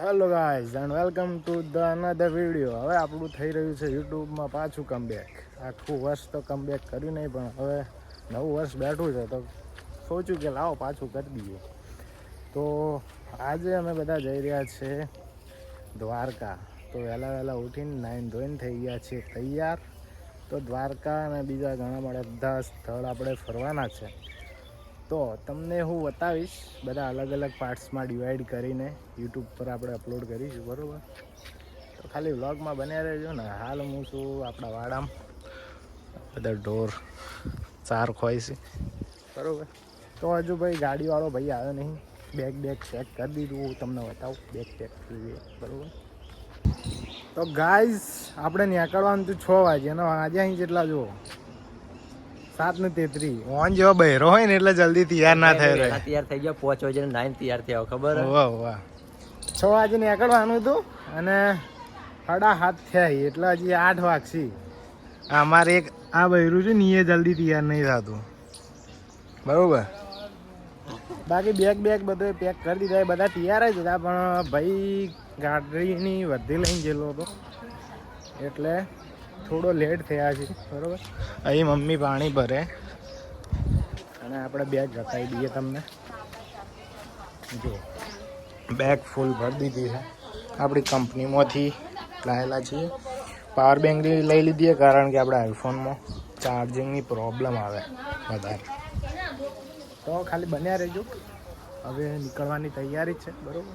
Hello guys and welcome to the another video હવે આપણું થઈ રહ્યું છે યુટ્યુબમાં પાછું કમબેક આખું વર્ષ તો કમબેક કર્યું નહીં, પણ હવે નવું વર્ષ બેઠું છે તો સોચ્યું કે લાવો પાછું કરી દઈએ. તો આજે અમે બધા જઈ રહ્યા છીએ દ્વારકા. તો વહેલા વહેલા ઉઠીને નાઈન ધોઈને થઈ ગયા છીએ તૈયાર. તો દ્વારકા અને બીજા ઘણા બધા સ્થળ આપણે ફરવાના છે. તો તમને હું બતાવીશ, બધા અલગ અલગ પાર્ટ્સમાં ડિવાઈડ કરીને યુટ્યુબ પર આપણે અપલોડ કરીશું, બરાબર? તો ખાલી વ્લોગમાં બન્યા રહેજો ને, હાલ હું છું આપણા વાડામાં. બધા ઢોર, ચાર ખોય છે. બરાબર? તો હજુ ભાઈ ગાડીવાળો ભાઈ આવ્યો નહીં. બેગ બેગ ચેક કરી દીધું, હું તમને બતાવું. બેગ ચેક દઈએ, બરાબર? તો ગાઈઝ આપણે નીકળવાનું હતું છ વાગે અને આજે અહીં જેટલા જુઓ. સાત ને તેત્રી. ઓન જેવો બહેરો હોય ને એટલે જલ્દી તૈયાર ના થાય રહે. તૈયાર થઈ ગયા પાંચ વાગે નાઈન તૈયાર થયો ખબર? વાહ વાહ. છ વાગે નીકળવાનું હતું અને સાડા હાથ થયા એટલે હજી આઠ વાગશી. અમારે એક આ બહેરું છે ને એ જલ્દી તૈયાર નહીં થતું. બરોબર? બાકી બેગ બેગ બધું પેક કરી દીધા બધા તૈયાર જ હતા પણ ભાઈ ગાડીની વધી લઈને ગયેલો હતો. એટલે થોડો લેટ થયા છે, બરોબર? અહીં મમ્મી પાણી ભરે. અને આપણે બેગ જતાવી દઈએ તમને. જો, બેગ ફૂલ ભરી દીધી છે. આપણી કંપનીમાંથી લાયેલા છીએ. પાવર બેંક લઈ લીધી કારણ કે આપણે આઈફોનમાં ચાર્જિંગની પ્રોબ્લેમ આવે વધારે. તો ખાલી બન્યા રહેજો. હવે નીકળવાની તૈયારી છે, બરોબર?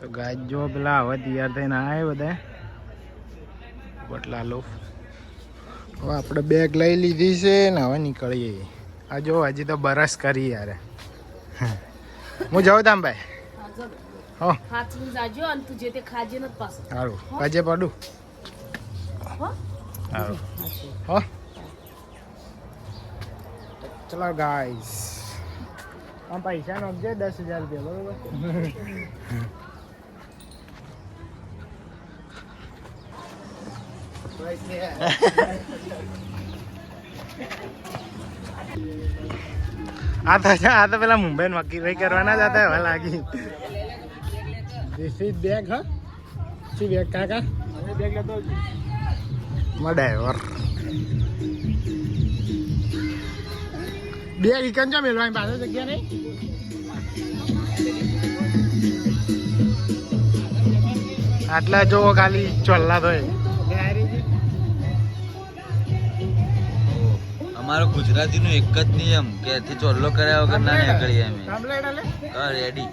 તો ગાય જો પેલા હવે તૈયાર થઈને આવે બધા બટલા લો હવે આપણે બેગ લઈ લીધી છે ને હવે નીકળીએ. આ જો હજી તો બરસ કરી યાર. હું જાઉં તામ ભાઈ? હો જાજો અને તું જે તે ખાજે નથી પાછો. સારું કાજે પડું. હો? સારું હો. ચલો ગાઈસ આમ પૈસા નાખજે દસ હજાર રૂપિયા બરોબર? આ તો આ તો પેલા મુંબઈ નક્કી રહી કરવાના જ હતા હવે લાગી. ધીસ ઇઝ બેગ હા? શી બેગ કાકા? બેગ લેતો માં ડ્રાઈવર બે ઈકન ચો મેલવાની પાસે જગ્યા નહીં? આટલા જો ખાલી ચોલ્લા તો અમારો ગુજરાતી નો એક જ નિયમ કે એથી ચોલ્લો કર્યા વગર ના નીકળીએ અમે. રેડી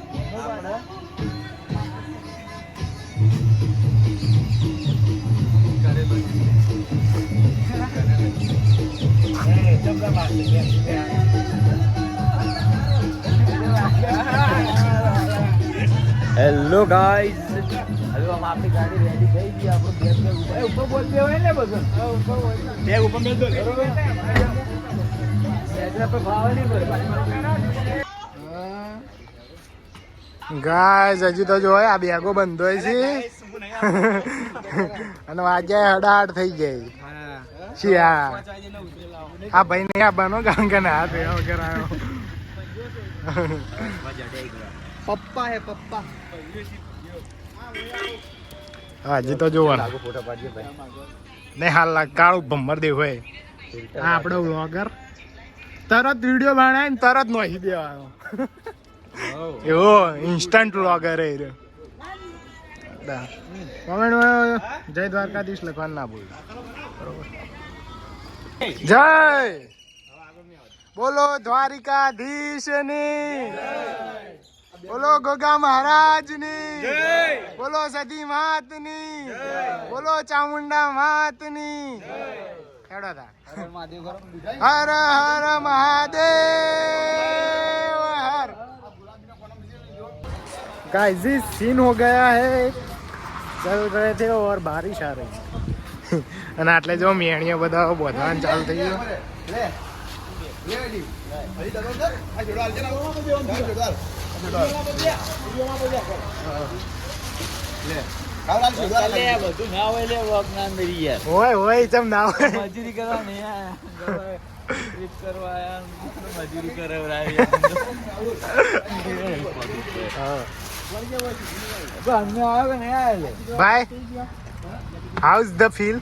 હેલો ગાઈઝ આમ આપણી ગાડી રેડી થઈ ગઈ આપણો બેગ બેગ ઉપર ઉપર બોલ હોય ને બધું. બેગ ઉપર મેલ બરોબર બેગ પર ભાવ નહીં ગાય હજી તો જોય આ બેગો બંધ હોય છે. અને વાગે હડાહડ થઈ જાય આ આ ભાઈ નહીં આપવાનો બનો કારણ કે ના વગર આવ્યો. પપ્પા હે પપ્પા. હા, હજી તો જોવાનું. ફોટો ભાઈ. ને હાલ કાળું ભમર દેવ હોય. આ આપણો વ્લોગર તરત વીડિયો બનાવીને તરત નોહી દેવાનો. એવો ઇન્સ્ટન્ટ વ્લોગર એ રહ્યો. જય દ્વારકાધીશ લખવાનું ના ભૂલ. જય! બોલો દ્વારિકાધીશની. બોલો ગોગા મહારાજની બોલો સતી માતની બોલો ચામુંડા માતની ખેડો તા હર હર महादेव हर गाइस this सीन हो गया है चल रहे थे और बारिश आ रही અને આટલે જો મેણીઓ બધા બોધવાનું ચાલુ થઈ ગયું બધું ના હોય લે વોક ના અંદર યાર હોય હોય ચમ ના હોય. મજૂરી કરવા ટ્રીપ કરવા મજૂરી કરાવડાવી ભાઈ હાઉ ધ ફીલ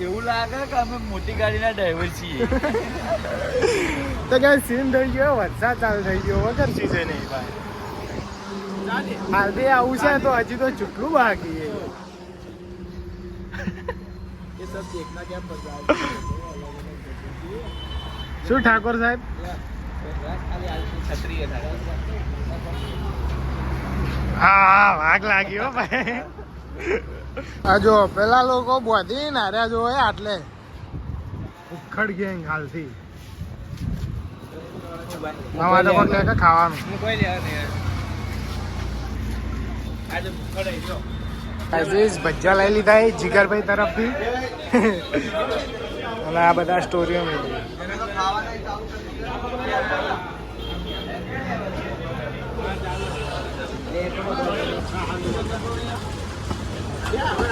એવું લાગે કે અમે મોટી ગાડીના ડ્રાઈવર છીએ. તો કે સીન થઈ ગયો, વરસાદ ચાલુ થઈ ગયો વગર ચીજે નહીં, ભાઈ. હાલથી આવું છે તો હજી તો ચૂટલું બાકી શું, ઠાકોર સાહેબ? હા વાઘ લાગ્યો ભાઈ. આ જો, પેલા લોકો બોધી નાર્યા જો હોય આટલે. ઉખડ ગેંગ હાલથી. આમાં તો કોઈ કે ખાવાનું. કોઈ લેવા નહીં આજે ખડાઈ જો. અઝીઝ ભજીયા લઈ લીધા એ જીગરભાઈ તરફથી. અને આ બધા સ્ટોરીઓ મેળવી Guys,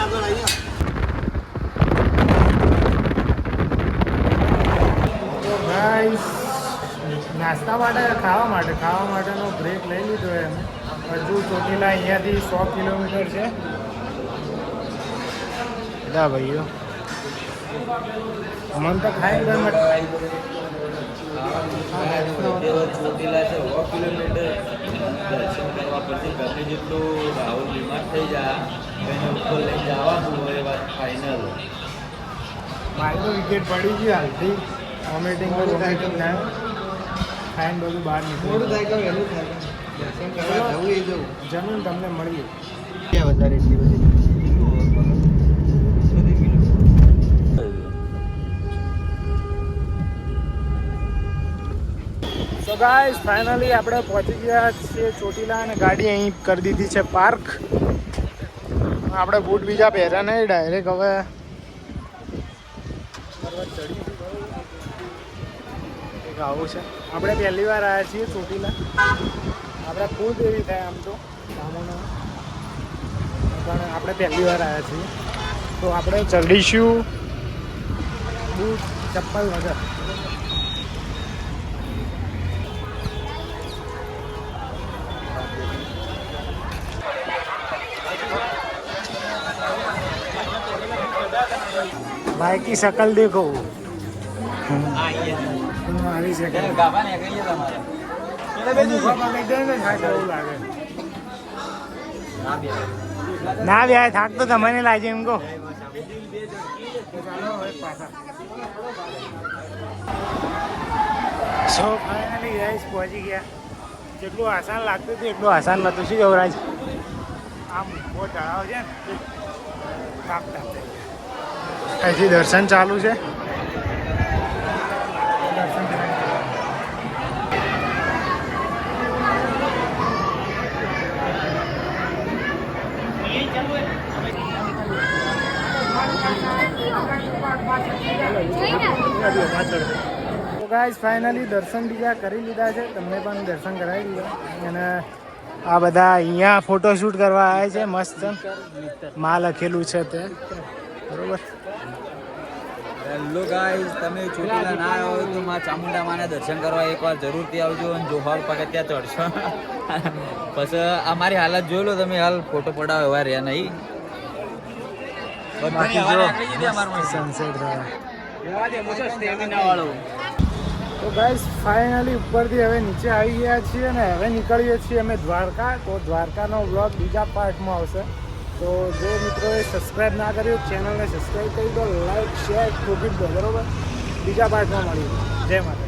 નાસ્તા માટે ખાવા માટે. ખાવા માટેનો બ્રેક લઈ લીધો એમ. હજુ ચોટીલા અહીંયાથી સો કિલોમીટર છે. બધા ભાઈઓ. મન તો ખાઈ ગયો મત ચોટીલા છે સો કિલોમીટર. દર્શન કરવા પછી ગમે જેટલું રાહુલ બીમાર થઈ જાય એને ઉપર લઈ જવાનું હોય વાત ફાઇનલ મારી તો વિકેટ પડી ગઈ હાલથી. વોમિટિંગ વોમિટિંગ થાય. ખાઈને બધું બહાર નીકળ્યું જમીન તમને મળીએ સો ગાઈસ ફાઇનલી આપણે પહોંચી ગયા છીએ ચોટીલા અને ગાડી અહીં કરી દીધી છે પાર્ક. આપણે બૂટ બીજા પહેર્યા નહીં ડાયરેક્ટ હવે પર્વત ચડી એક આવું છે આપણે પહેલી વાર આવ્યા છીએ ચોટીલા આપણે ફૂલ એવી થાય આમ તો સામોનો પણ આપણે પહેલી વાર આવ્યા છીએ તો આપણે ચડીશું બૂટ ચપ્પલ વગર भाई की शकल देखो આવી શકે ને ના વ્યાય થાક તો તમને લાગે એમ કહો. સો ફાઇનલી ગાઈસ પહોંચી ગયા. જેટલું આસાન લાગતું હતું એટલું આસાન નહોતું શું યુવરાજ આમ બહુ ચઢાવ છે ને. કાપતા હજી દર્શન ચાલુ છે. તો ગાઈસ ફાઇનલી દર્શન બીજા કરી લીધા છે. તમને પણ દર્શન કરાવી દીધા. અને આ બધા અહીંયા ફોટોશૂટ કરવા આવે છે મસ્તમાં લખેલું છે તે. બરોબર. હેલો ગાઈઝ તમે ચોટીલા ના આવ્યા હોય તો માં ચામુંડા માના દર્શન કરવા એકવાર જરૂરથી આવજો અને જોહાર પગથિયા ચડશો. પછી અમારી હાલત જોઈ લો તમે હાલ ફોટો પડાવો એવા રહ્યા નહીં. સનસેટ સનસેટ તો ગાઈસ ફાઇનલી ઉપરથી હવે નીચે આવી ગયા છીએ અને હવે નીકળીએ છીએ અમે દ્વારકા. તો દ્વારકાનો વ્લોગ બીજા પાર્ટમાં આવશે. તો જે મિત્રોએ સબસ્ક્રાઈબ ના કર્યું ચેનલને સબસ્ક્રાઈબ કરી દો લાઈક શેર ઠોકી દો બરોબર. બીજા પાર્ટમાં મળીએ. જય માતા